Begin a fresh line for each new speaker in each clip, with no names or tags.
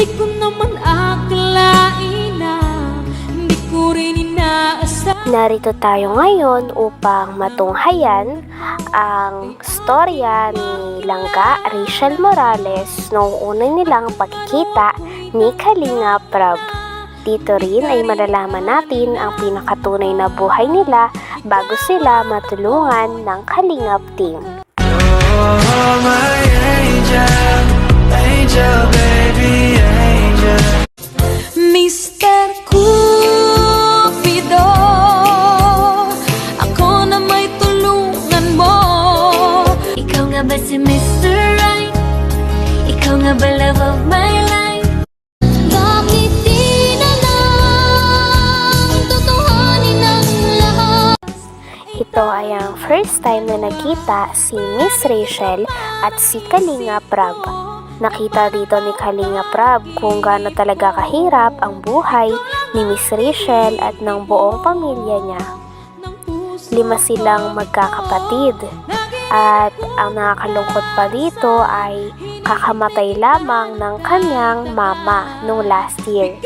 Di ko naman akalain na Hindi ko rin inaasahan
Narito tayo ngayon upang matunghayan ang storya ni Langga Rachel Morales noong una nilang pagkikita ni Kalinga Prab. Dito rin ay malalaman natin ang pinakatunay na buhay nila bago sila matulungan ng Kalingap team.
Oh, my angel, angel, baby, angel.
Mr. Cupido Ako na may tulungan mo Ikaw nga ba si Mr. Right? Ikaw nga ba love of my life?
Ito ay ang first time na nakita si Miss Rachel at si Kalinga Prab. Nakita dito ni Kalinga Prab kung gaano talaga kahirap ang buhay ni Miss Rachel at ng buong pamilya niya. Lima silang magkakapatid at ang nakakalungkot pa dito ay kakamatay lamang ng kanyang mama nung last year.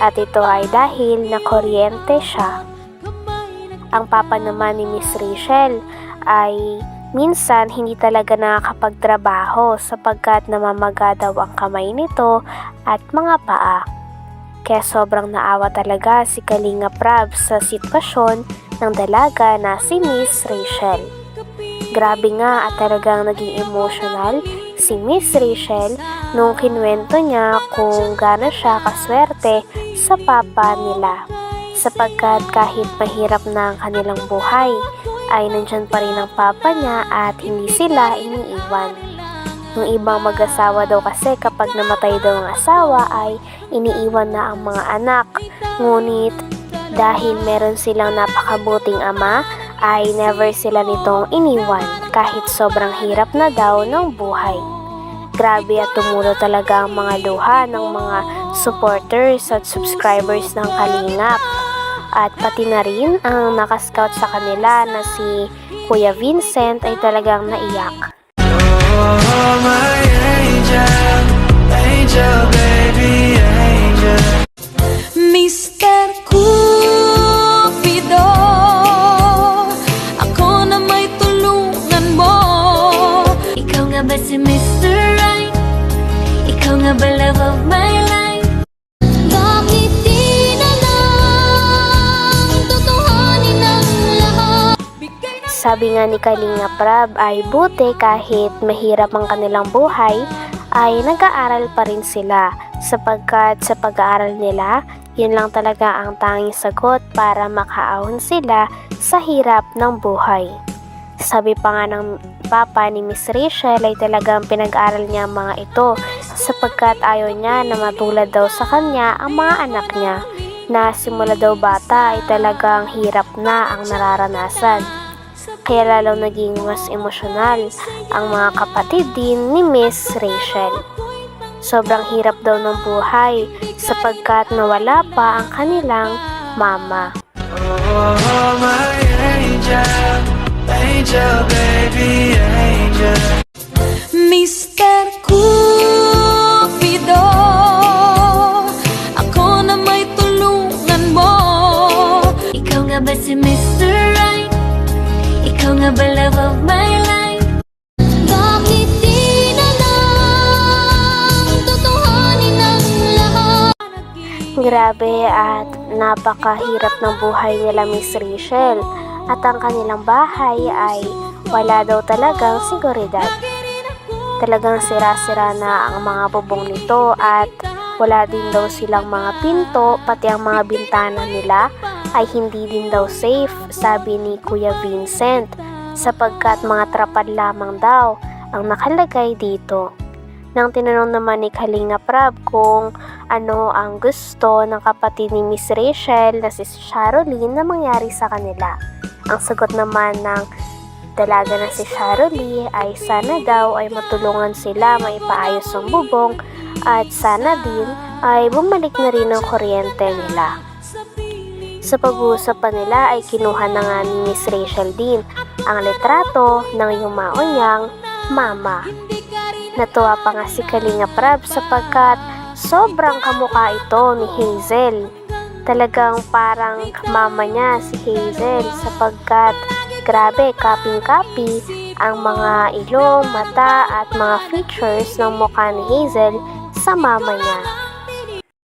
At ito ay dahil na kuryente siya. Ang papa naman ni Miss Rachel ay minsan hindi talaga nakakapagtrabaho sapagkat namamaga daw ang kamay nito at mga paa. Kaya sobrang naawa talaga si Kalinga Prab sa sitwasyon ng dalaga na si Miss Rachel. Grabe nga at talagang naging emotional si Miss Rachel nung kinwento niya kung gaano siya kaswerte sa papa nila sapagkat kahit mahirap na ang kanilang buhay, ay nandyan pa rin ang papa niya at hindi sila iniiwan. Yung ibang mag-asawa daw kasi kapag namatay daw ang asawa ay iniiwan na ang mga anak. Ngunit dahil meron silang napakabuting ama, ay never sila nitong iniwan kahit sobrang hirap na daw ng buhay. Grabe at tumulo talaga ang mga luha ng mga supporters at subscribers ng Kalingap. At pati na rin ang nakascout sa kanila na si Kuya Vincent ay talagang naiyak.
Oh, my angel, angel,
Sabi nga ni Kalinga Prab ay buti kahit mahirap ang kanilang buhay ay nag-aaral pa rin sila sapagkat sa pag-aaral nila yun lang talaga ang tanging sagot para makaahon sila sa hirap ng buhay. Sabi pa nga ng papa ni Miss Rachel ay talagang pinag-aral niya ang mga ito sapagkat ayaw niya na matulad daw sa kanya ang mga anak niya na simula daw bata ay talagang hirap na ang nararanasan. Kaya lalo naging mas emosyonal ang mga kapatid din ni Miss Rachel. Sobrang hirap daw ng buhay sapagkat nawala pa ang kanilang mama.
Oh, my angel, angel, baby,
Grabe at napakahirap ng buhay nila Miss Rachel at ang kanilang bahay ay wala daw talagang seguridad. Talagang sira-sira na ang mga bubong nito at wala din daw silang mga pinto pati ang mga bintana nila ay hindi din daw safe sabi ni Kuya Vincent sapagkat mga trapal lamang daw ang nakalagay dito. Nang tinanong naman ni Kalinga Prab kung ano ang gusto ng kapatid ni Miss Rachel na si Sharoline na mangyari sa kanila. Ang sagot naman ng dalaga na si Sharolie ay sana daw ay matulungan sila maipaayos ang bubong at sana din ay bumalik na rin ang kuryente nila. Sa pag-uusap pa nila ay kinuha na nga ni Miss Rachel din ang litrato ng yumao niyang mama. Natuwa pa nga si Kalinga Prab sapagkat sobrang kamukha ito ni Hazel. Talagang parang mama niya si Hazel sapagkat grabe kaping-kapi ang mga ilong, mata at mga features ng mukha ni Hazel sa mama niya.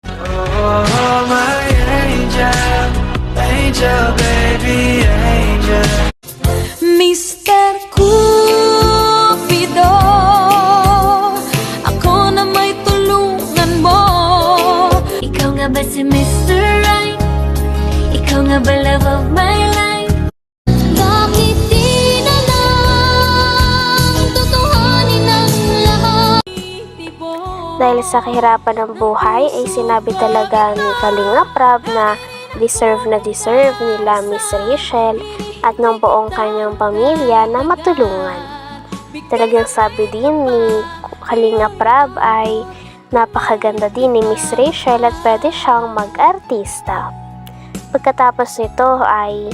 Oh, my angel, angel, baby, angel.
Dahil sa kahirapan ng buhay ay sinabi talaga ni Kalinga Prab na deserve na deserve nila Miss Rachel at ng buong kanyang pamilya na matulungan. Talagang sabi din ni Kalinga Prab ay napakaganda din ni Miss Rachel at pwede siyang mag-artista. Pagkatapos nito ay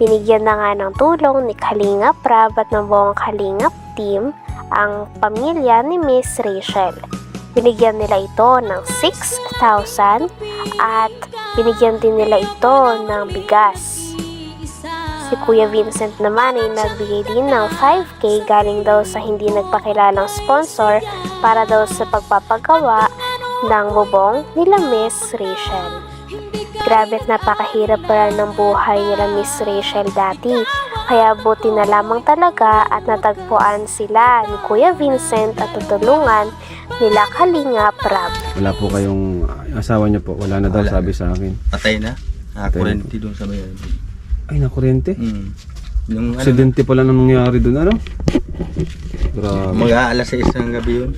binigyan na nga ng tulong ni Kalinga Prab at ng buong Kalingap team ang pamilya ni Miss Rachel. Binigyan nila ito ng 6,000 at binigyan din nila ito ng bigas. Si Kuya Vincent naman ay nagbigay din ng 5K galing daw sa hindi nagpakilalang sponsor para daw sa pagpapagawa ng bubong nila Miss Rachel. Grabe at napakahirap pala ng buhay nila Miss Rachel dati. Kaya buti na lamang talaga at natagpuan sila ni Kuya Vincent at tutulungan nila Kalinga Prab.
Wala po kayong yung asawa niyo po. Wala na daw
Wala.
sabi sa akin.
Patay na. Nakakurente doon sa may
Ay, nakuryente.
Mm. Yung ano,
Aksidente pala nang nangyari doon, ano? Grabe.
mag-aalas sa isang gabi yun.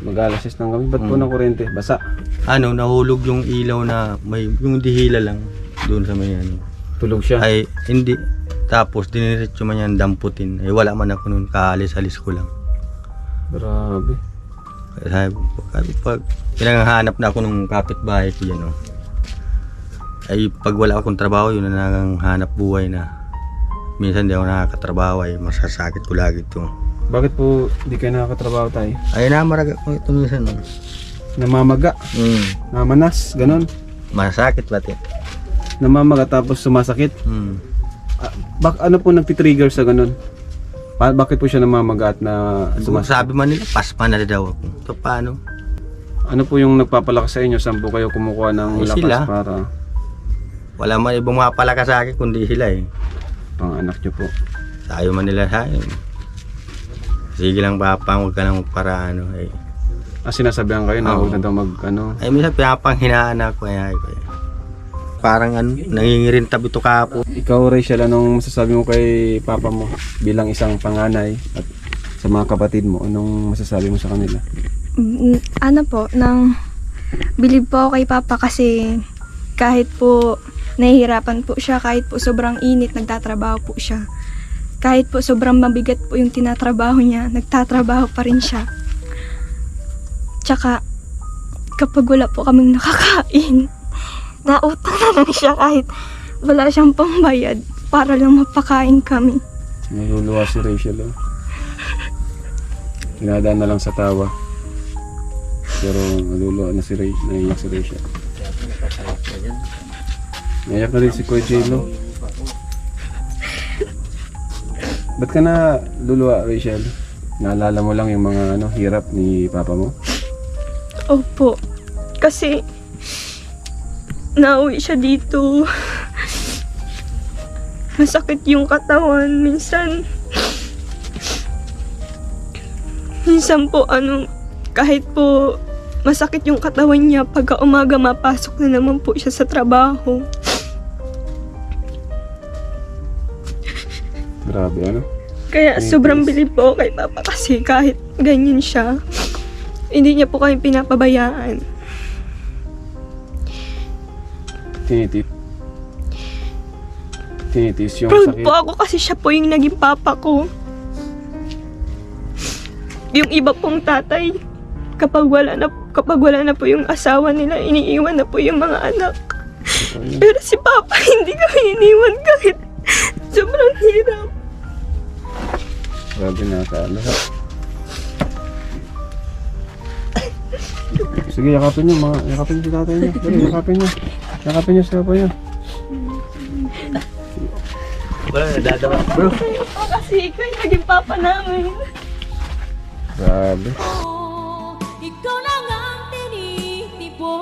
Mag-alasis ng kami. Ba't po
Mm.
nakuryente? Basa.
Ano, nahulog yung ilaw na may, yung dihila lang doon sa may ano.
Tulog siya.
Ay, hindi. Tapos, diniretso man yan damputin. Ay, wala man ako noon. Kaalis-alis ko lang.
Grabe.
Kaya sabi sabi, pag pinanghahanap na ako nung kapitbahay ko yan, oh. Ay, pag wala akong trabaho, yun na hanap buhay na. Minsan di ako nakakatrabaho, ay masasakit ko lagi ito.
Bakit po di kayo nakakatrabaho tayo?
Ay, namarag ako ito minsan.
Namamaga.
Mm.
Namanas. Ganon.
Masakit pati.
Namamaga tapos sumasakit.
Mm.
Ah, bak ano po nagtitrigger sa ganon? Pa- bakit po siya namamaga at na sumasakit?
sabi man nila, pasma na daw ako. So, paano?
Ano po yung nagpapalakas sa inyo? Saan po kayo kumukuha ng
Ay,
lakas
sila.
para
Wala man ibang mapalakas sa akin, kundi sila eh.
pang anak niyo po?
Sayo man nila sa akin. Sige lang papa, huwag ka lang para ano eh.
Ah, sinasabihan kayo na
Oo.
huwag na daw mag ano.
Ay, minsan pinapanghinaan ako kaya ko eh. Parang ano, nangingirintab ito kapo.
Ikaw, Rachel, anong masasabi mo kay papa mo bilang isang panganay at sa mga kapatid mo? Anong masasabi mo sa kanila?
Mm, ano po, nang bilib po ako kay Papa kasi kahit po nahihirapan po siya, kahit po sobrang init, nagtatrabaho po siya. Kahit po sobrang mabigat po yung tinatrabaho niya, nagtatrabaho pa rin siya. Tsaka, kapag wala po kaming nakakain, nautang na lang siya kahit wala siyang pambayad para lang mapakain kami.
Naluluwa si Rachel, oh. Dinadaan na lang sa tawa. Pero naluluwa na si Rachel, naiyak si Rachel. Naiyak na rin si Kuya J-Lo. Ba't ka na luluwa, Rachel? Naalala mo lang yung mga ano, hirap ni papa mo?
Opo. Kasi, nauwi siya dito. Masakit yung katawan. Minsan, minsan po, ano, kahit po masakit yung katawan niya, pagka umaga mapasok na naman po siya sa trabaho.
Grabe, ano?
Kaya sobrang bilib po kay Papa kasi kahit ganyan siya, hindi niya po kami pinapabayaan.
Tinitit. Tinitis yung
Proud
sakit.
po ako kasi siya po yung naging papa ko. Yung iba pong tatay, kapag wala na, kapag wala na po yung asawa nila, iniiwan na po yung mga anak. Pero si Papa, hindi kami iniwan kahit sobrang hirap.
Grabe na ka. Ano? Sige, yakapin niyo, mga, yakapin niyo si tatay niyo. Dali, yakapin niyo. Yakapin niyo si papa niyo.
Wala, nadadawa. Bro.
Kasi ikaw yung naging papa namin.
Grabe.
Ikaw lang ang tinitibok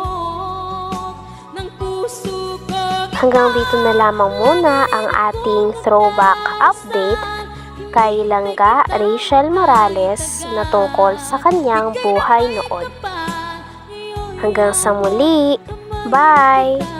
ng puso ko
Hanggang dito na lamang muna ang ating throwback update kay Langga Rachel Morales na tungkol sa kanyang buhay noon. Hanggang sa muli, bye!